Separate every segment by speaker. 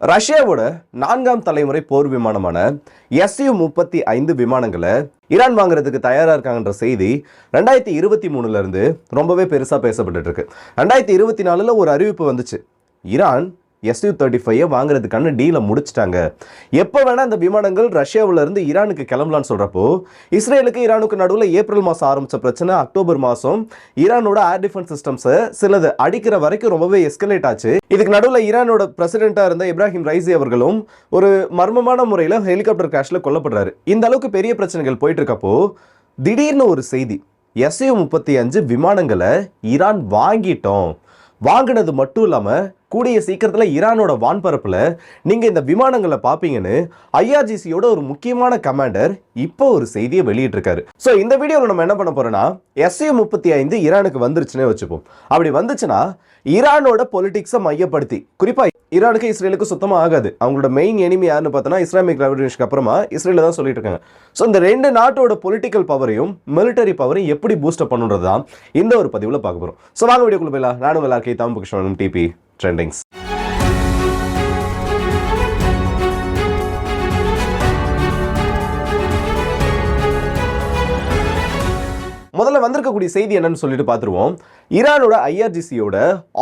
Speaker 1: ரஷ்யாவோட நான்காம் தலைமுறை போர் விமானமான எஸ்யூ முப்பத்தி ஐந்து விமானங்களை ஈரான் வாங்குறதுக்கு தயாராக இருக்காங்கன்ற செய்தி ரெண்டாயிரத்தி இருபத்தி மூணுலேருந்து ரொம்பவே பெருசாக பேசப்பட்டுட்டு இருக்கு. ரெண்டாயிரத்தி இருபத்தி நாலுல ஒரு அறிவிப்பு வந்துச்சு. ஈரான் எஸ்யூ தேர்ட்டி ஃபைவ் வாங்குறதுக்கான டீலை முடிச்சிட்டாங்க. எப்போ வேணால் அந்த விமானங்கள் ரஷ்யாவுல இருந்து ஈரானுக்கு கிளம்பலான்னு சொல்கிறப்போ இஸ்ரேலுக்கு ஈரானுக்கு நடுவில் ஏப்ரல் மாதம் ஆரம்பித்த பிரச்சனை அக்டோபர் மாதம் ஈரானோட ஏர் டிஃபென்ஸ் சிஸ்டம்ஸை சிலது அடிக்கிற வரைக்கும் ரொம்பவே எஸ்கலேட் ஆச்சு. இதுக்கு நடுவில் ஈரானோட பிரசிடென்ட்டாக இருந்த இப்ராஹிம் ரைசி அவர்களும் ஒரு மர்மமான முறையில் ஹெலிகாப்டர் கிராஷில் கொல்லப்படுறாரு. இந்த அளவுக்கு பெரிய பிரச்சனைகள் போயிட்டு இருக்கப்போ திடீர்னு ஒரு செய்தி எஸ்யூ முப்பத்தி அஞ்சு விமானங்களை ஈரான் வாங்கிட்டோம். வாங்கினது மட்டும் இல்லாமல் கூடிய சீக்கிரத்தில் ஈரானோட வான்பரப்பில் நீங்கள் இந்த விமானங்களை பார்ப்பீங்கன்னு ஐஆர்ஜிசியோட ஒரு முக்கியமான கமாண்டர் இப்போ ஒரு செய்தியை வெளியிட்டிருக்காரு. ஸோ இந்த வீடியோவில் நம்ம என்ன பண்ண போகிறோன்னா எஸ்யூ முப்பத்தி ஐந்து ஈரானுக்கு வந்துருச்சுன்னே வச்சுப்போம். அப்படி வந்துச்சுன்னா ஈரானோட பொலிட்டிக்ஸை மையப்படுத்தி குறிப்பாக ஈரானுக்கு இஸ்ரேலுக்கு சுத்தமாக ஆகாது. அவங்களோட மெயின் எனிமி யாருன்னு பார்த்தோன்னா இஸ்லாமிக் ரெவல்யூஷனுக்கு அப்புறமா இஸ்ரேல தான் சொல்லிட்டு இருக்காங்க. ஸோ இந்த ரெண்டு நாட்டோட பொலிட்டிக்கல் பவரையும் மிலிட்டரி பவரையும் எப்படி பூஸ்டப் பண்ணுன்றது தான் இந்த ஒரு பதிவில் பார்க்க போகிறோம் ஸோ வாங்க வீடியோக்குள்ள போயிடலாம். நானும் எல்லாருக்கே தாம் கிருஷ்ணனும் டிபி ட்ரெண்டிங்ஸ் முதல்ல வந்திருக்கக்கூடிய செய்தி என்னன்னு சொல்லிட்டு பார்த்துருவோம். ஈரானோட ஐஆர்ஜிசியோட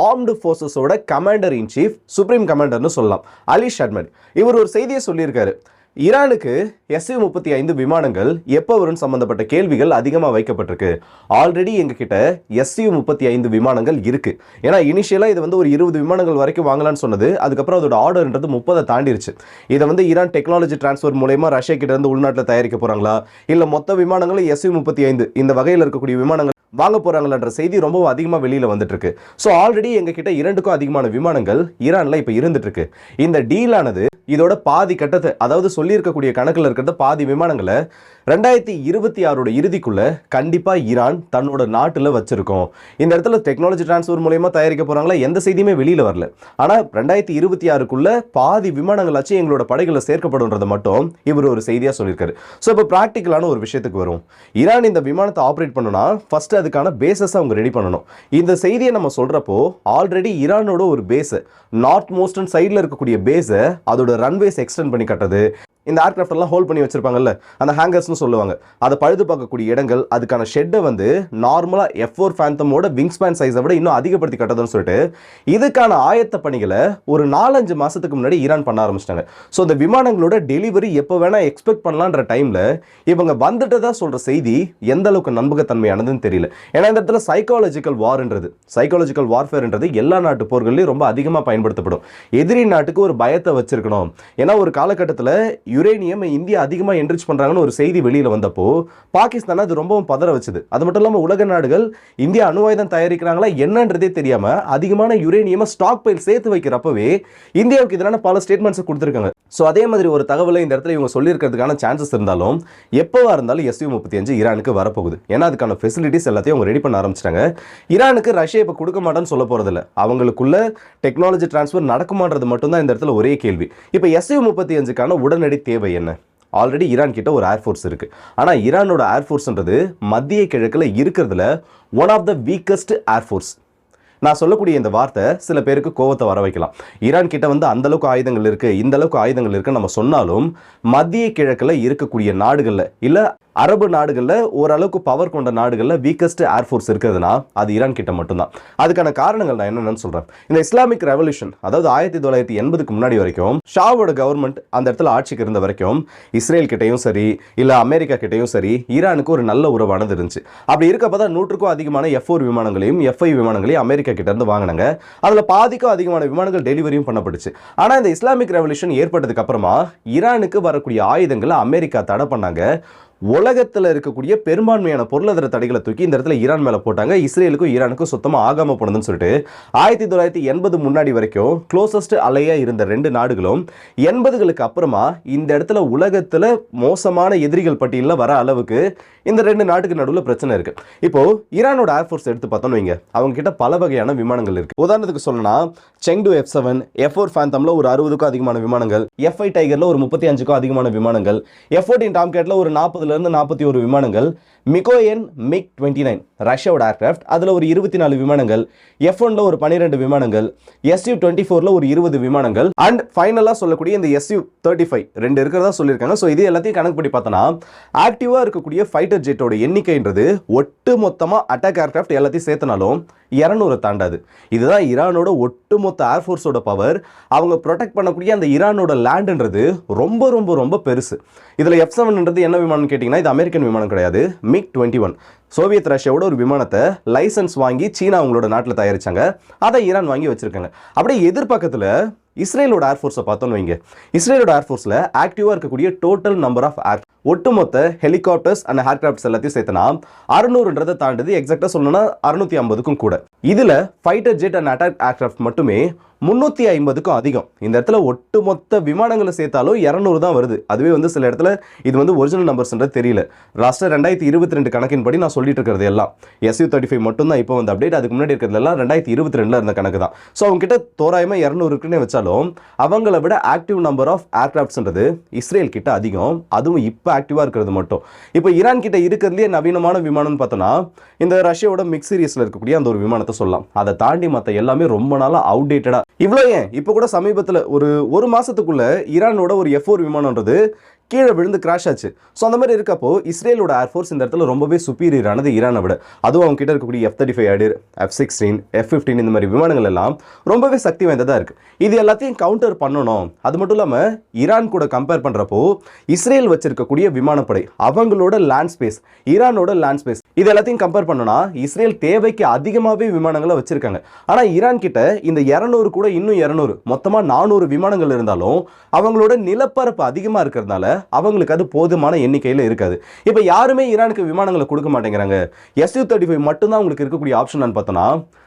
Speaker 1: ஆர்ம்டு ஃபோர்ஸஸோட கமாண்டர் இன் சீஃப் சுப்ரீம் கமாண்டர்னு சொல்லலாம். அலி ஷட்மன் இவர் ஒரு செய்தியை சொல்லியிருக்காரு. ஈரானுக்கு எஸ்யூ முப்பத்தி ஐந்து விமானங்கள் எப்போ வரும் சம்பந்தப்பட்ட கேள்விகள் அதிகமாக வைக்கப்பட்டிருக்கு. ஆல்ரெடி எங்ககிட்ட எஸ்யூ முப்பத்தி ஐந்து விமானங்கள் இருக்குது ஏன்னா இனிஷியலாக இது வந்து ஒரு இருபது விமானங்கள் வரைக்கும் வாங்கலாம்னு சொன்னது அதுக்கப்புறம் அதோட ஆர்டர்ன்றது முப்பதை தாண்டிருச்சு. இதை வந்து ஈரான் டெக்னாலஜி டிரான்ஸ்ஃபர் மூலயமா ரஷ்யா கிட்ட இருந்து உள்நாட்டில் தயாரிக்க போகிறாங்களா இல்லை மொத்த விமானங்களும் எஸ்யூ முப்பத்தி ஐந்து இந்த வகையில் இருக்கக்கூடிய விமானங்கள் வாங்க போகிறாங்களான்ற செய்தி ரொம்பவும் அதிகமாக வெளியில் வந்துட்டு இருக்கு ஸோ ஆல்ரெடி எங்ககிட்ட இரண்டுக்கும் அதிகமான விமானங்கள் ஈரானில் இப்போ இருந்துட்டுருக்கு. இந்த டீலானது இதோட பாதி கட்டத்தை அதாவது சொல்லியிருக்கக்கூடிய கணக்கில் இருக்கிறத பாதி விமானங்களை ரெண்டாயிரத்தி இருபத்தி ஆறோட இறுதிக்குள்ள கண்டிப்பாக ஈரான் தன்னோட நாட்டில் வச்சிருக்கோம். இந்த இடத்துல டெக்னாலஜி டிரான்ஸ்ஃபர் மூலயமா தயாரிக்க போகிறாங்களா எந்த செய்தியுமே வெளியில வரல. ஆனால் ரெண்டாயிரத்தி இருபத்தி ஆறுக்குள்ள பாதி விமானங்களாச்சும் எங்களோட படைகளை சேர்க்கப்படும்ன்றதை மட்டும் இவர் ஒரு செய்தியாக சொல்லியிருக்காரு. ஸோ இப்போ ப்ராக்டிக்கலான ஒரு விஷயத்துக்கு வரும் ஈரான் இந்த விமானத்தை ஆப்ரேட் பண்ணுனா ஃபர்ஸ்ட் அதுக்கான பேசஸை அவங்க ரெடி பண்ணணும். இந்த செய்தியை நம்ம சொல்றப்போ ஆல்ரெடி ஈரானோட ஒரு பேஸ் நார்த் மோஸ்டன் சைடில் இருக்கக்கூடிய பேஸை அதோட ரன்வேஸ் எக்ஸ்டெண்ட் பண்ணி கட்டது இந்த ஏர்க்ராஃப்ட் எல்லாம் ஹோல்ட் பண்ணி வச்சிருப்பாங்கல்ல அந்த ஹேங்கர்ஸ்னு சொல்லுவாங்க. அதை பழுது பார்க்கக்கூடிய இடங்கள் அதுக்கான ஷெட்டை வந்து நார்மலாக எஃப் ஃபோர் ஃபேந்தமோட விங்ஸ் பேன் சைஸை விட இன்னும் அதிகப்படுத்தி கட்டதுன்னு சொல்லிட்டு இதுக்கான ஆயத்த பணிகளை ஒரு நாலஞ்சு மாதத்துக்கு முன்னாடி ஈரான் பண்ண ஆரம்பிச்சிட்டாங்க. ஸோ இந்த விமானங்களோட டெலிவரி எப்போ வேணால் எக்ஸ்பெக்ட் பண்ணலான்ற டைமில் இவங்க வந்துட்டதா சொல்கிற செய்தி எந்த அளவுக்கு நம்பகத்தன்மையானதுன்னு தெரியல. ஏன்னா இந்த இடத்துல சைக்காலஜிக்கல் வார்ன்றது சைக்காலஜிக்கல் வார்ஃபேர்ன்றது எல்லா நாட்டு போர்கள்லையும் ரொம்ப அதிகமாக பயன்படுத்தப்படும். எதிரி நாட்டுக்கு ஒரு பயத்தை வச்சிருக்கணும். ஏன்னா ஒரு காலகட்டத்தில் யுரேனியம் இந்தியா அதிகமாக என்ரிச் பண்ணுறாங்கன்னு ஒரு செய்தி வெளியில் வந்தப்போ பாகிஸ்தான் அது ரொம்பவும் பதற வச்சுது. அது மட்டும் இல்லாமல் உலக நாடுகள் இந்தியா அணு ஆயுதம் தயாரிக்கிறாங்களா என்னன்றதே தெரியாமல் அதிகமான யுரேனியமை ஸ்டாக் பைல் சேர்த்து வைக்கிறப்பவே இந்தியாவுக்கு எதிரான பல ஸ்டேட்மெண்ட்ஸை கொடுத்துருக்காங்க. ஸோ அதே மாதிரி ஒரு தகவலை இந்த இடத்துல இவங்க சொல்லியிருக்கிறதுக்கான சான்சஸ் இருந்தாலும் எப்போவா இருந்தாலும் எஸ்யூ முப்பத்தி அஞ்சு ஈரானுக்கு வரப்போகுது. ஏன்னா அதுக்கான ஃபெசிலிட்டிஸ் எல்லாத்தையும் அவங்க ரெடி பண்ண ஆரம்பிச்சிட்டாங்க. ஈரானுக்கு ரஷ்யா இப்போ கொடுக்க மாட்டேன்னு சொல்ல போகிறதில்ல அவங்களுக்குள்ள டெக்னாலஜி டிரான்ஸ்ஃபர் நடக்குமான்றது மட்டும்தான் இந்த இடத்துல ஒரே கேள்வி. இப்போ எஸ்யூ முப்பத்தி அஞ்சுக்கான உடனடி தேவை என்ன? ஆல்ரெடி ஈரான் கிட்ட ஒரு ஏர்ஃபோர்ஸ் இருக்கு. ஆனால் ஈரானோட ஏர்ஃபோர்ஸ்ன்றது மத்திய கிழக்கில் இருக்கிறதுல one of the weakest air force நான் சொல்லக்கூடிய இந்த வார்த்தை சில பேருக்கு கோவத்தை வர வைக்கலாம். ஈரான் கிட்ட வந்து அந்தளவுக்கு ஆயுதங்கள் இருக்குது இந்த அளவுக்கு ஆயுதங்கள் இருக்குன்னு நம்ம சொன்னாலும் மத்திய கிழக்கில் இருக்கக்கூடிய நாடுகளில் இல்லை அரபு நாடுகளில் ஓரளவுக்கு பவர் கொண்ட நாடுகளில் வீக்கஸ்ட் ஏர்ஃபோர்ஸ் இருக்கிறதுனா அது ஈரான் கிட்ட மட்டும்தான். அதுக்கான காரணங்கள் நான் என்னென்னு சொல்கிறேன் இந்த இஸ்லாமிக் ரெவல்யூஷன் அதாவது ஆயிரத்தி தொள்ளாயிரத்தி எண்பதுக்கு முன்னாடி வரைக்கும் ஷாவோட கவர்மெண்ட் அந்த இடத்துல ஆட்சிக்கு இருந்த வரைக்கும் இஸ்ரேல் கிட்டையும் சரி இல்லை அமெரிக்கா கிட்டையும் சரி ஈரானுக்கு ஒரு நல்ல உறவானது இருந்துச்சு. அப்படி இருக்கப்ப தான் நூற்றுக்கும் அதிகமான எஃப் ஃபோர் விமானங்களையும் எஃப்ஐ விமானங்களையும் அமெரிக்கா கிட்ட இருந்து வாங்கினாங்க. அதில் பாதிக்கும் அதிகமான விமானங்கள் டெலிவரியும் பண்ணப்பட்டுச்சு. ஆனால் இந்த இஸ்லாமிக் ரெவல்யூஷன் ஏற்பட்டதுக்கு அப்புறமா ஈரானுக்கு வரக்கூடிய ஆயுதங்களை அமெரிக்கா தடை பண்ணாங்க. உலகத்தில் இருக்கக்கூடிய பெரும்பான்மையான பொருளாதார தடைகளை தூக்கி இந்த இடத்துல ஈரான் மேலே போட்டாங்க. இஸ்ரேலுக்கும் ஈரானுக்கும் சுத்தமாக ஆகாம போனதுன்னு சொல்லிட்டு ஆயிரத்தி தொள்ளாயிரத்தி எண்பது முன்னாடி வரைக்கும் க்ளோசஸ்ட் அலையாக இருந்த ரெண்டு நாடுகளும் எண்பதுகளுக்கு அப்புறமா இந்த இடத்துல உலகத்தில் மோசமான எதிரிகள் பட்டியலில் வர அளவுக்கு இந்த ரெண்டு நாட்டுக்கு நடுவில் பிரச்சனை இருக்கு. இப்போ ஈரானோட ஏர்ஃபோர்ஸ் எடுத்து பார்த்தோம்னு வைங்க. அவங்க கிட்ட பல வகையான விமானங்கள் இருக்கு. உதாரணத்துக்கு சொல்லணும்னா Chengdu F seven F four ஃபேந்தம்ல ஒரு அறுபதுக்கும் அதிகமான விமானங்கள் எஃப்ஐ டைகர்ல ஒரு முப்பத்தி அஞ்சுக்கும் அதிகமான விமானங்கள் எஃப் ஃபோர்டீன் டாம்கேட்ல ஒரு நாற்பதுல இருந்து நாற்பத்தி ஒரு விமானங்கள் மிகோயன் மிக் டுவெண்ட்டி நைன் ரஷ்யாவோட ஏர்கிராஃப்ட் அதில் ஒரு இருபத்தி நாலு விமானங்கள் எஃப் ஒன்ல ஒரு பன்னிரெண்டு விமானங்கள் எஸ்யூ டுவெண்ட்டி ஃபோரில் ஒரு இருபது விமானங்கள் அண்ட் ஃபைனலாக சொல்லக்கூடிய இந்த எஸ்யூ தேர்ட்டி ஃபைவ் ரெண்டு இருக்கிறதா சொல்லியிருக்காங்க. ஸோ இது எல்லாத்தையும் கணக்கு பண்ணி பார்த்தோன்னா ஆக்டிவாக இருக்கக்கூடிய ஃபைட்டர் ஜெட்டோட எண்ணிக்கைன்றது ஒட்டு மொத்தமாக அட்டாக் ஏர்கிராஃப்ட் எல்லாத்தையும் சேர்த்தனாலும் இரநூறு தாண்டாது. இதுதான் ஈரானோட ஒட்டுமொத்த ஏர்ஃபோர்ஸோட பவர் அவங்க ப்ரொடெக்ட் பண்ணக்கூடிய அந்த ஈரானோட லேண்டுன்றது ரொம்ப ரொம்ப ரொம்ப பெருசு. இதில் எஃப் செவன்ன்றது என்ன விமானம் கேட்டிங்கன்னா இது அமெரிக்கன் விமானம் கிடையாது. மிக் டுவெண்ட்டி ஒன் சோவியத் ரஷ்யாவோட ஒரு விமானத்தை லைசன்ஸ் வாங்கி சீனா அவங்களோட நாட்டில் தயாரிச்சாங்க. அதை ஈரான் வாங்கி வச்சிருக்காங்க. அப்படியே எதிர்பக்கத்தில் இஸ்ரேலோட ஏர்ஃபோர்ஸை பார்த்தோன்னு வைங்க. இஸ்ரேலோட ஏர்ஃபோர்ஸில் ஆக்டிவாக இருக்கக்கூடிய டோட்டல் நம்பர் ஆஃப் ஏர் ஒட்டுமொத்த ஹெலிகாப்டர்ஸ் அண்ட் ஏர்கிராஃப்ட்ஸ் எல்லாத்தையும் சேர்த்தனா அறுநூறுன்றதை தாண்டது எக்ஸாக்டாக சொல்லணும்னா அறுநூத்தி ஐம்பதுக்கும் கூட. இதில் fighter jet and attack aircraft மட்டுமே முந்நூற்றி ஐம்பதுக்கும் அதிகம். இந்த இடத்துல ஒட்டுமொத்த விமானங்களை சேர்த்தாலும் இரநூறு தான் வருது. அதுவே வந்து சில இடத்துல இது வந்து ஒரிஜினல் நம்பர்ஸ்ன்றது தெரியல. லாஸ்ட்டாக ரெண்டாயிரத்தி இருபத்தி ரெண்டு கணக்கின்படி நான் சொல்லிட்டு இருக்கிறது எல்லாம். எஸ்யூ தேர்ட்டி ஃபைவ் மட்டும் தான் இப்போ வந்து அப்டேட் அதுக்கு முன்னாடி இருக்கிறதெல்லாம் ரெண்டாயிரத்தி இருபத்தி ரெண்டில் இருந்த கணக்கு தான் ஸோ அவங்க கிட்ட தோராயமாக இரநூறு இருக்குன்னு வச்சாலும் அவங்கள விட ஆக்டிவ் நம்பர் ஆஃப் ஏர்கிராஃப்ட்ஸ்ன்றது இஸ்ரேல் கிட்ட அதிகம். அதுவும் இப்போ ஆக்டிவாக இருக்கிறது மட்டும். இப்போ ஈரான் கிட்ட இருக்கிறதுலே நவீனமான விமானம்னு பார்த்தோன்னா இந்த ரஷ்யாவோட மிக் சீரியஸில் இருக்கக்கூடிய அந்த ஒரு விமானத்தை சொல்லலாம். அதை தாண்டி மற்ற எல்லாமே ரொம்ப நாளாக அவுடேட்டடாக இவ்வளோ ஏன்? இப்போ கூட சமீபத்தில் ஒரு ஒரு மாசத்துக்குள்ள ஈரானோட ஒரு எஃப் விமானன்றது கீழே விழுந்து கிராஷ் ஆச்சு. ஸோ அந்த மாதிரி இருக்கப்போ இஸ்ரேலோட ஏர்ஃபோர்ஸ் இந்த இடத்துல ரொம்பவே சுப்பீரியரானது ஈரானை விட. அதுவும் அவங்க கிட்ட இருக்கக்கூடிய F thirty five Adir F sixteen F fifteen இந்த மாதிரி விமானங்கள் எல்லாம் ரொம்பவே சக்தி வாய்ந்ததாக இருக்குது இது எல்லாத்தையும் கவுண்டர் பண்ணணும். அது மட்டும் இல்லாமல் ஈரான் கூட கம்பேர் பண்ணுறப்போ இஸ்ரேல் வச்சிருக்கக்கூடிய விமானப்படை அவங்களோட லேண்ட் ஸ்பேஸ் ஈரானோட லேண்ட் ஸ்பேஸ் இது எல்லாத்தையும் கம்பேர் பண்ணோம்னா இஸ்ரேல் தேவைக்கு அதிகமாகவே விமானங்களை வச்சுருக்காங்க. ஆனால் ஈரான் கிட்ட இந்த இரநூறு கூட இன்னும் இரநூறு மொத்தமாக நானூறு விமானங்கள் இருந்தாலும் அவங்களோட நிலப்பரப்பு அதிகமாக இருக்கிறதுனால அவங்களுக்கு அது போதுமான எண்ணிக்கையில் இருக்காது. இப்போ யாருமே ஈரானுக்கு விமானங்களை கொடுக்க மாட்டேங்கிறாங்க. எஸ்யூ தேர்ட்டி ஃபைவ் மட்டும்தான் உங்களுக்கு இருக்கக்கூடிய ஆப்ஷன் பார்த்தோன்னா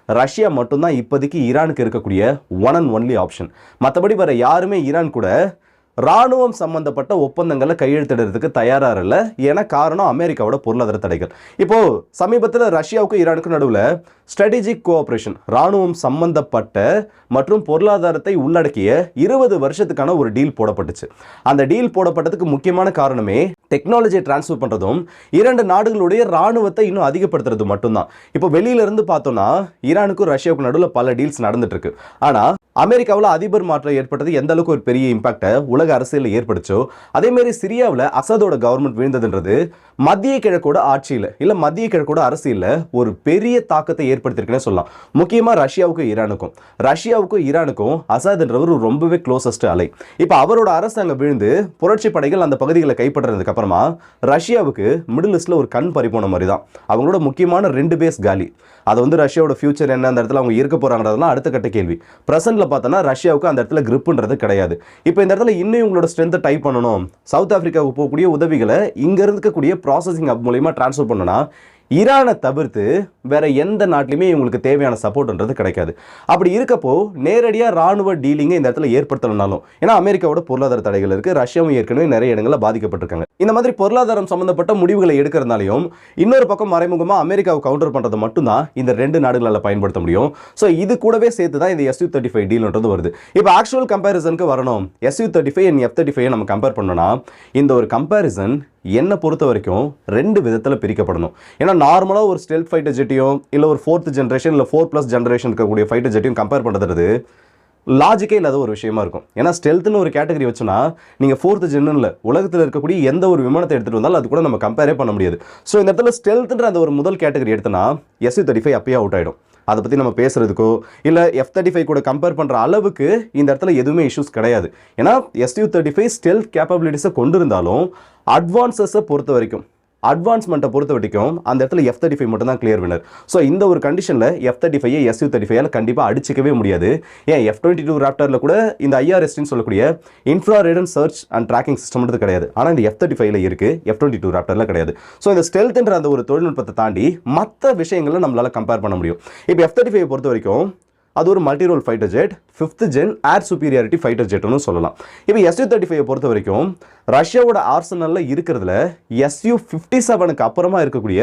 Speaker 1: ரஷ்யா மட்டும்தான் இப்போதைக்கு ஈரானுக்கு இருக்கக்கூடிய ஒன் அண்ட் ஒன்லி ஆப்ஷன் மற்றபடி வேறு யாருமே ஈரான் கூட ராணுவம் சம்பந்தப்பட்ட ஒப்பந்தங்களை கையெழுத்திடுறதுக்கு தயாராக இல்லை. ஏன்னா காரணம் அமெரிக்காவோட பொருளாதார தடைகள். இப்போது சமீபத்தில் ரஷ்யாவுக்கும் ஈரானுக்கும் நடுவில் ஸ்ட்ராட்டஜிக் கோஆப்ரேஷன் ராணுவம் சம்பந்தப்பட்ட மற்றும் பொருளாதாரத்தை உள்ளடக்கிய இருபது வருஷத்துக்கான ஒரு டீல் போடப்பட்டுச்சு. அந்த டீல் போடப்பட்டதுக்கு முக்கியமான காரணமே டெக்னாலஜியை டிரான்ஸ்ஃபர் பண்ணுறதும் இரண்டு நாடுகளுடைய ராணுவத்தை இன்னும் அதிகப்படுத்துறது மட்டும்தான். இப்போ வெளியில இருந்து பார்த்தோம்னா ஈரானுக்கும் ரஷ்யாவுக்கும் நடுவில் பல டீல்ஸ் நடந்துட்டு இருக்கு. ஆனால் அமெரிக்காவில் அதிபர் மாற்றம் ஏற்பட்டது எந்த அளவுக்கு ஒரு பெரிய இம்பாக்டை உலக அரசியலில் ஏற்படுச்சோ அதே மாதிரி சிரியாவில் அசதோட கவர்மெண்ட் வீழ்ந்ததுன்றது மத்திய கிழக்கோட ஆட்சியில் இல்லை மத்திய கிழக்கோட அரசியலில் ஒரு பெரிய தாக்கத்தை ஏற்படுத்தியிருக்குன்னு சொல்லலாம். முக்கியமாக ரஷ்யாவுக்கும் ஈரானுக்கும். ரஷ்யாவுக்கும் ஈரானுக்கும் அசாத்ன்றவர் ரொம்பவே க்ளோசஸ்ட் அலை. இப்போ அவரோட அரசாங்கம் விழுந்து புரட்சி படைகள் அந்த பகுதிகளை கைப்பற்றுறதுக்கு அப்புறமா ரஷ்யாவுக்கு மிடில் ஈஸ்ட்ல ஒரு கண் பறிப்போன மாதிரி தான் அவங்களோட முக்கியமான ரெண்டு பேஸ் காலி. அது வந்து ரஷ்யாவோட ஃபியூச்சர் என்ன அந்த இடத்துல அவங்க இருக்க போறாங்கிறதெல்லாம் அடுத்த கட்ட கேள்வி. பிரசன்ட்ல பார்த்தோன்னா ரஷ்யாவுக்கு அந்த இடத்துல கிரிப்புன்றது கிடையாது. இப்போ இந்த இடத்துல இன்னும் உங்களோட ஸ்ட்ரென்த்தை டைப் பண்ணணும். சவுத் ஆஃப்ரிக்காவுக்கு போகக்கூடிய உதவிகளை இங்க இருக்கக்கூடிய ப்ராசஸிங் அப் மூலியமா ட்ரான்ஸ்ஃபர் பண்ணனா ஈரானை தவிர்த்து வேறு எந்த நாட்டிலையுமே இவங்களுக்கு தேவையான சப்போர்ட்ன்றது கிடைக்காது. அப்படி இருக்கப்போ நேரடியாக ராணுவ டீலிங்கை இந்த இடத்துல ஏற்படுத்தலைனாலும் ஏன்னா அமெரிக்காவோட பொருளாதார தடைகள் இருக்குது ரஷ்யாவும் ஏற்கனவே நிறைய இடங்களில் பாதிக்கப்பட்டிருக்காங்க. இந்த மாதிரி பொருளாதாரம் சம்மந்தப்பட்ட முடிவுகளை எடுக்கிறதுனாலையும் இன்னொரு பக்கம் மறைமுகமாக அமெரிக்காவை கவுண்டர் பண்ணுறது மட்டும்தான் இந்த ரெண்டு நாடுகளால் பயன்படுத்த முடியும். ஸோ இது கூடவே சேர்த்து தான் இந்த எஸ்யூ தேர்ட்டி ஃபைவ் டீல்ன்றது வருது. இப்போ ஆக்சுவல் கம்பேரிசனுக்கு வரணும். SU thirty five and F thirty five நம்ம கம்பேர் பண்ணோம்னா இந்த ஒரு கம்பேரிசன் என்னை பொறுத்த வரைக்கும் ரெண்டு விதத்தில் பிரிக்கப்படணும். ஏன்னா நார்மலாக ஒரு ஸ்டெல்ட் ஃபைட்டர் ஜெட்டையும் இல்லை ஒரு ஃபோர்த் ஜென்ரேஷன் இல்லை ஃபோர் ப்ளஸ் ஜென்ரேஷன் இருக்கக்கூடிய ஃபைட்டர் ஜெட்டையும் கம்பேர் பண்ணுறது லாஜிக்கே இல்லாத ஒரு விஷயமா இருக்கும். ஏன்னா ஸ்டெல்த்னு ஒரு கேட்டகரி வச்சோன்னா நீங்கள் ஃபோர்த் ஜென்னில் உலகத்தில் இருக்கக்கூடிய எந்த ஒரு விமானத்தை எடுத்துகிட்டு வந்தாலும் அது கூட நம்ம கம்பேரே பண்ண முடியாது. ஸோ இந்த இடத்துல ஸ்டெல்த்துன்ற அந்த ஒரு முதல் கேட்டகரி எடுத்தனா எஸ்யூ தேர்ட்டி ஃபைவ் அப்பயே அவுட் ஆகிடும் அதை பற்றி நம்ம பேசுகிறதுக்கோ இல்லை எஃப் தேர்ட்டி ஃபைவ் கூட கம்பேர் பண்ணுற அளவுக்கு இந்த இடத்துல எதுவுமே இஷ்யூஸ் கிடையாது. ஏன்னா எஸ்யூ தேர்ட்டி ஃபைவ் ஸ்டெல்த் கேப்பபிலிட்டிஸை கொண்டு இருந்தாலும் அட்வான்சஸை பொறுத்த வரைக்கும் அட்வான்ஸ்மெண்ட்டை பொறுத்த வரைக்கும் அந்த இடத்துல எஃப் தேர்ட்டி ஃபைவ் மட்டும் தான் கிளியர் வினர் ஸோ இந்த ஒரு கண்டிஷனில் F thirty five SU thirty ஃபைவால் கண்டிப்பாக அடிச்சிக்கவே முடியாது. ஏன்? எஃப் டுவெண்ட்டி டூ ராப்டரில் கூட இந்த ஐஆர்எஸ்டின்னு சொல்லக்கூடிய இன்ஃப்ராரேடன் சர்ச் அண்ட் ட்ராக்கிங் சிஸ்டம் கிடையாது. ஆனால் இந்த எஃப் தேர்ட்டி ஃபைவ்ல இருக்குது எஃப் டுவெண்ட்டி டூ ராப்டரில் கிடையாது. ஸோ இந்த ஸ்டெல்த்ன்ற அந்த ஒரு தொழில்நுட்பத்தை தாண்டி மற்ற விஷயங்களை நம்மளால் கம்பேர் பண்ண முடியும். இப்போ எஃப் தேர்ட்டி ஃபைவ் பொறுத்த வரைக்கும் அது ஒரு multi role fighter jet fifth gen air superiority fighter ஜெட்னு சொல்லலாம். இப்போ எஸ்யூ தேர்ட்டி ஃபைவ் பொறுத்த வரைக்கும் ரஷ்யாவோட ஆர்சனலில் இருக்கிறதுல எஸ்யூ ஃபிஃப்டி செவனுக்கு அப்புறமா இருக்கக்கூடிய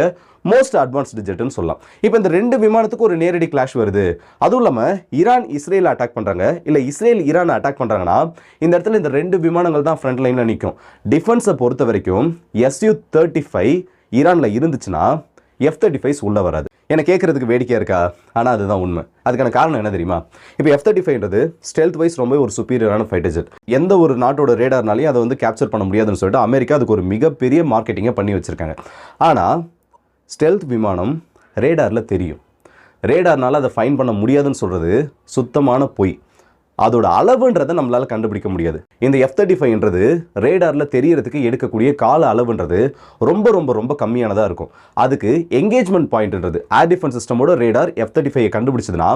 Speaker 1: மோஸ்ட் அட்வான்ஸ்டு ஜெட்னு சொல்லலாம். இப்போ இந்த ரெண்டு விமானத்துக்கு ஒரு நேரடி கிளாஷ் வருது. அதுவும் இல்லாமல் ஈரான் இஸ்ரேல் அட்டாக் பண்ணுறாங்க இல்லை இஸ்ரேல் ஈரான் அட்டாக் பண்ணுறாங்கன்னா இந்த இடத்துல இந்த ரெண்டு விமானங்கள் தான் ஃப்ரண்ட் லைனில் நிற்கும் டிஃபென்ஸை பொறுத்த வரைக்கும் எஸ்யூ தேர்ட்டி ஃபைவ் ஈரானில் இருந்துச்சுன்னா எஃப் தேர்ட்டி ஃபைவ்ஸ் உள்ளே வராது. எனக்கு கேட்குறதுக்கு வேடிக்கையாக இருக்கா? ஆனால் அதுதான் உண்மை. அதுக்கான காரணம் என்ன தெரியுமா? இப்போ எஃப் தேர்ட்டி ஃபைவ்ன்றது ஸ்டெல்த் வைஸ் ரொம்ப ஒரு சுப்பீரியரான ஃபைட்டர் ஜெட் எந்த ஒரு நாட்டோட ரேடார்னாலையும் அதை வந்து கேப்சர் பண்ண முடியாதுன்னு சொல்லிட்டு அமெரிக்கா அதுக்கு ஒரு மிகப்பெரிய மார்க்கெட்டிங்கை பண்ணி வச்சுருக்காங்க. ஆனால் ஸ்டெல்த் விமானம் ரேடாரில் தெரியும். ரேடார்னால அதை ஃபைன் பண்ண முடியாதுன்னு சொல்கிறது சுத்தமான பொய். அதோட அளவுன்றதை நம்மளால் கண்டுபிடிக்க முடியாது. இந்த எஃப் தேர்ட்டி ஃபைவ்ன்றது ரேடாரில் தெரியறதுக்கு எடுக்கக்கூடிய கால அளவுன்றது ரொம்ப ரொம்ப ரொம்ப கம்மியானதாக இருக்கும். அதுக்கு எங்கேஜ்மெண்ட் பாயிண்ட்ன்றது ஏர் டிஃபென்ஸ் சிஸ்டமோட ரேடார் எஃப் தேர்ட்டி ஃபைவ் கண்டுபிடிச்சதுன்னா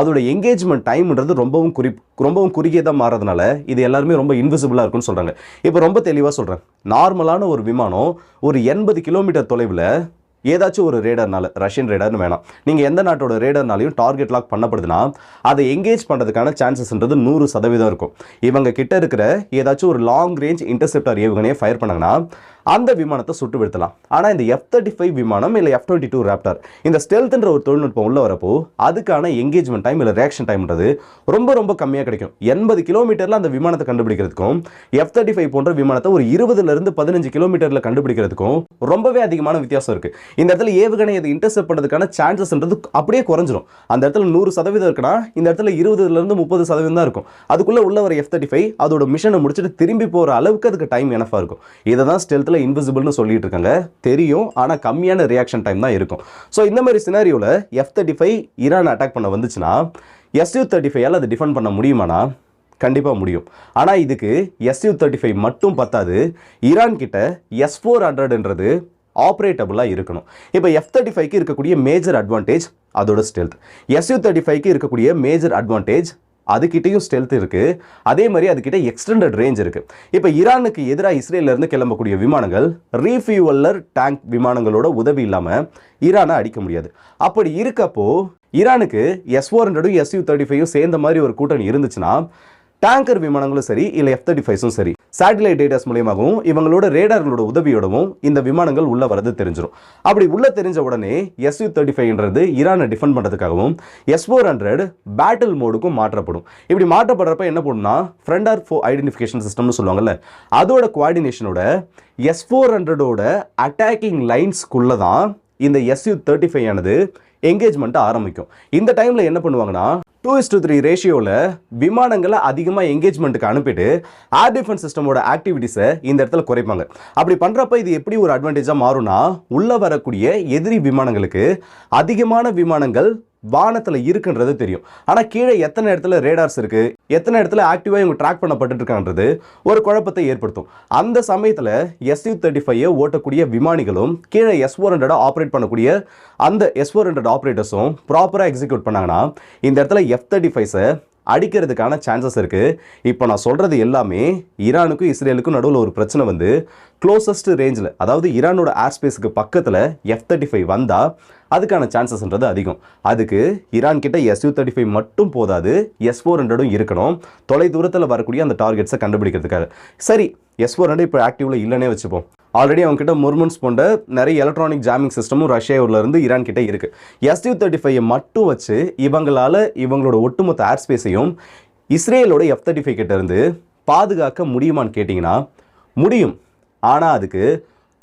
Speaker 1: அதோட எங்கேஜ்மெண்ட் டைம்ன்றது ரொம்பவும் குறி ரொம்பவும் குறுகியதாக மாறதுனால இது எல்லாருமே ரொம்ப இன்விசிபிளாக இருக்கும்னு சொல்கிறாங்க இப்போ ரொம்ப தெளிவாக சொல்கிறேன் நார்மலான ஒரு விமானம் ஒரு எண்பது கிலோமீட்டர் தொலைவில் ஏதாச்சும் ஒரு ரேடர்னால ரஷ்யன் ரேடர்னு வேணாம். நீங்கள் எந்த நாட்டோட ரேடர்னாலையும் டார்கெட் லாக் பண்ணப்படுதுன்னா அதை எங்கேஜ் பண்ணுறதுக்கான சான்சஸ்ன்றது நூறு சதவீதம் இருக்கும். இவங்க கிட்ட இருக்கிற ஏதாச்சும் ஒரு லாங் ரேஞ்ச் இன்டர்செப்டர் ஏவுகணையை ஃபயர் பண்ணாங்கன்னா அந்த விமானத்தை சுட்டு வீழ்த்தலாம். ஆனால் இந்த எஃப் தேர்ட்டி ஃபைவ் விமானம் இல்லை எஃப் டுவெண்ட்டி டூ ரேப்டர் இந்த ஸ்டெல்த்ன்ற ஒரு தொழில்நுட்பம் உள்ள வரப்போ அதுக்கான எங்கேஜ்மெண்ட் டைம் இல்லை ரியாக்ஷன் டைம்ன்றது ரொம்ப ரொம்ப கம்மியாக கிடைக்கும். எண்பது கிலோமீட்டரில் அந்த விமானத்தை கண்டுபிடிக்கிறதுக்கும் எஃப் தேர்ட்டி ஃபைவ் போன்ற விமானத்தை ஒரு இருபதுலேருந்து பதினஞ்சு கிலோமீட்டரில் கண்டுபிடிக்கிறதுக்கும் ரொம்பவே அதிகமான வித்தியாசம் இருக்குது இந்த இடத்துல ஏவுகணை அதை இன்டர்செப்ட் பண்ணுறதுக்கான சான்சஸ்ன்றது அப்படியே குறைஞ்சிரும். அந்த இடத்துல நூறு சதவீதம் இருக்குன்னா இந்த இடத்துல இருபதுலேருந்து முப்பது சதவீதம் தான் இருக்கும். அதுக்குள்ளே உள்ள வர எஃப் தேர்ட்டி ஃபைவ் அதோட மிஷனை முடிச்சுட்டு திரும்பி போகிற அளவுக்கு அதுக்கு டைம் எனஃபாக இருக்கும். இதை தான் ஸ்டெல்த்தில் இன்விசிபிள்னு சொல்லிட்டு இருக்காங்க தெரியும் ஆனால் கம்மியான ரியாக்ஷன் டைம் தான் இருக்கும். ஸோ இந்த மாதிரி சினாரியோவில் F thirty five Iran attack பண்ண வந்துச்சுன்னா எஸ்யூ தேர்ட்டி ஃபைவால் அதை டிஃபெண்ட் பண்ண முடியுமானா? கண்டிப்பாக முடியும். ஆனால் இதுக்கு எஸ்யூ தேர்ட்டி ஃபைவ் மட்டும் பத்தாது. ஈரான் கிட்ட எஸ் ஃபோர் ஹண்ட்ரட்ன்றது ஆப்ரேட்டபுளாக இருக்கணும். இப்போ எஃப் தேர்ட்டி ஃபைவ்க்கு இருக்கக்கூடிய மேஜர் அட்வான்டேஜ் அதோட ஸ்டெல்த் எஸ்யூ தேர்ட்டி ஃபைவ்க்கு இருக்கக்கூடிய மேஜர் அட்வான்டேஜ் அதுக்கிட்டையும் ஸ்டெல்த் இருக்குது அதே மாதிரி அதுக்கிட்ட எக்ஸ்டெண்டட் ரேஞ்ச் இருக்குது இப்போ ஈரானுக்கு எதிராக இஸ்ரேலேருந்து கிளம்பக்கூடிய விமானங்கள் ரீஃபியூவல்லர் டேங்க் விமானங்களோட உதவி இல்லாமல் ஈரானை அடிக்க முடியாது. அப்படி இருக்கப்போ ஈரானுக்கு எஸ் ஃபோர் ஹண்ட்ரடும் எஸ்யூ தேர்ட்டி ஃபைவும் சேர்ந்த மாதிரி ஒரு கூட்டணி இருந்துச்சுன்னா டேங்கர் விமானங்களும் சரி இல்லை எஃப் தேர்ட்டி ஃபைவ்ஸும் சரி சேட்டலைட் டேட்டாஸ் மூலியமாகவும் இவங்களோட ரேடார்களோட உதவியோடவும் இந்த விமானங்கள் உள்ள வரது தெரிஞ்சிடும் அப்படி உள்ள தெரிஞ்ச உடனே எஸ் யூ தேர்ட்டி ஃபைவ்ன்றது ஈரானை டிஃபெண்ட் பண்ணுறதுக்காகவும் எஸ் ஃபோர் ஹண்ட்ரட் பேட்டில் மோடுக்கும் மாற்றப்படும். இப்படி மாற்றப்படுறப்ப என்ன பண்ணுன்னா ஃப்ரண்ட் ஆர் ஃபோ ஐடென்டிஃபிகேஷன் சிஸ்டம்னு சொல்லுவாங்கல்ல அதோட குவாடினேஷனோட எஸ் ஃபோர் ஹண்ட்ரடோட அட்டாக்கிங் லைன்ஸ்க்குள்ளே தான் இந்த எஸ்யூ தேர்ட்டி ஃபைவ் ஆனது என்கேஜ்மெண்ட்டை ஆரம்பிக்கும். இந்த டைமில் என்ன பண்ணுவாங்கன்னா டூ இஸ் டூ த்ரீ ரேஷியோவில் விமானங்களை அதிகமாக எங்கேஜ்மெண்ட்டுக்கு அனுப்பிட்டு ஏர் டிஃபென்ஸ் சிஸ்டமோட ஆக்டிவிட்டீஸை இந்த இடத்துல குறைப்பாங்க. அப்படி பண்ணுறப்ப இது எப்படி ஒரு அட்வான்டேஜாக மாறும்னா உள்ளே வரக்கூடிய எதிரி விமானங்களுக்கு அதிகமான விமானங்கள் வானத்தில் இருக்குன்றது தெரியும். ஆனால் கீழே எத்தனை இடத்துல ரேடார்ஸ் இருக்குது எத்தனை இடத்துல ஆக்டிவாக இவங்க ட்ராக் பண்ணப்பட்டுருக்கான்றது ஒரு குழப்பத்தை ஏற்படுத்தும். அந்த சமயத்தில் எஸ்யூ தேர்ட்டி ஃபைவ் ஓட்டக்கூடிய விமானிகளும் கீழே எஸ் ஃபோர் ஹண்ட்ரட் ஆப்ரேட் பண்ணக்கூடிய அந்த எஸ் ஃபோர் ஹண்ட்ரட் ஆப்ரேட்டர்ஸும் ப்ராப்பராக எக்ஸிக்யூட் பண்ணாங்கன்னா இந்த இடத்துல எஃப் தேர்ட்டி ஃபைவ்ஸை அடிக்கிறதுக்கான சான்சஸ் இருக்குது இப்போ நான் சொல்கிறது எல்லாமே ஈரானுக்கும் இஸ்ரேலுக்கும் நடுவில் ஒரு பிரச்சனை வந்து க்ளோசஸ்ட் ரேஞ்சில் அதாவது ஈரானோட ஏர் ஸ்பேஸுக்கு பக்கத்தில் எஃப் தேர்ட்டி ஃபைவ் வந்தால் அதுக்கான சான்சஸ்ன்றது அதிகம். அதுக்கு ஈரான் கிட்ட எஸ்யூ தேர்ட்டி ஃபைவ் மட்டும் போதாது எஸ் ஃபோர் ஹண்ட்ரடும் இருக்கணும். தொலை தூரத்தில் வரக்கூடிய அந்த டார்கெட்ஸை கண்டுபிடிக்கிறதுக்காக. சரி எஸ் ஃபோர் ஹண்ட்ரட் இப்போ ஆக்டிவில் இல்லைன்னே வச்சுப்போம். ஆல்ரெடி அவங்க கிட்ட முர்மன்ஸ் போன்ற நிறைய எலக்ட்ரானிக் ஜாமிங் சிஸ்டமும் ரஷ்யாவிலேருந்து ஈரான் கிட்டே இருக்குது எஸ் யூ தேர்ட்டி ஃபைவ் மட்டும் வச்சு இவங்களால இவங்களோட ஒட்டுமொத்த ஏர் ஸ்பேஸையும் இஸ்ரேலோட எஃப் தேர்ட்டி ஃபைவ் கிட்டேருந்து பாதுகாக்க முடியுமான்னு கேட்டிங்கன்னா முடியும். ஆனால் அதுக்கு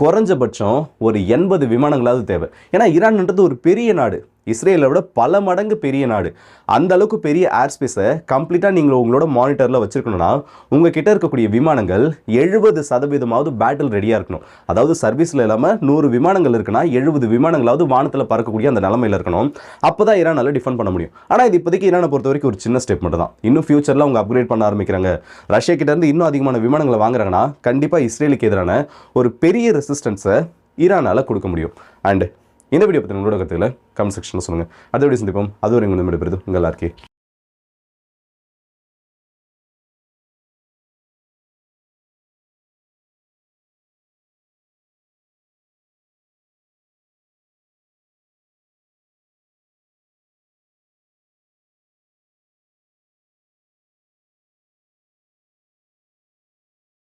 Speaker 1: குறைஞ்சபட்சம் ஒரு எண்பது விமானங்களாவது தேவை. ஏன்னா ஈரான்ன்றது ஒரு பெரிய நாடு. இஸ்ரேலை விட பல மடங்கு பெரிய நாடு. அந்த அளவுக்கு பெரிய ஏர் ஸ்பேஸை கம்ப்ளீட்டாக நீங்கள் உங்களோட மானிட்டரில் வச்சுருக்கணும்னா உங்கள் கிட்ட இருக்கக்கூடிய விமானங்கள் எழுபது சதவீதமாவது பேட்டில் ரெடியாக இருக்கணும். அதாவது சர்வீஸில் இல்லாமல் நூறு விமானங்கள் இருக்குன்னா எழுபது விமானங்களாவது வானத்தில் பறக்கக்கூடிய அந்த நிலமையில் இருக்கணும். அப்போ தான் ஈரானால் டிஃபெண்ட் பண்ண முடியும். ஆனால் இது இப்போதைக்கு ஈரானை பொறுத்த வரைக்கும் ஒரு சின்ன ஸ்டெப் மட்டும் தான். இன்னும் ஃபியூச்சரில் அவங்க அப்கிரேட் பண்ண ஆரம்பிக்கிறாங்க. ரஷ்யா கிட்டேருந்து இன்னும் அதிகமான விமானங்களை வாங்குறாங்கன்னா கண்டிப்பாக இஸ்ரேலுக்கு எதிரான ஒரு பெரிய ரெசிஸ்டன்ஸை ஈரானால் கொடுக்க முடியும். அண்டு இந்த வீடியோ பற்றி உங்களோட கருத்துக்களை கமெண்ட் செக்ஷனில் சொல்லுங்கள் அடுத்த வீடியோ சந்திப்போம். அது ஒரு எங்கள் எடுப்பது உங்கள் எல்லாருக்கே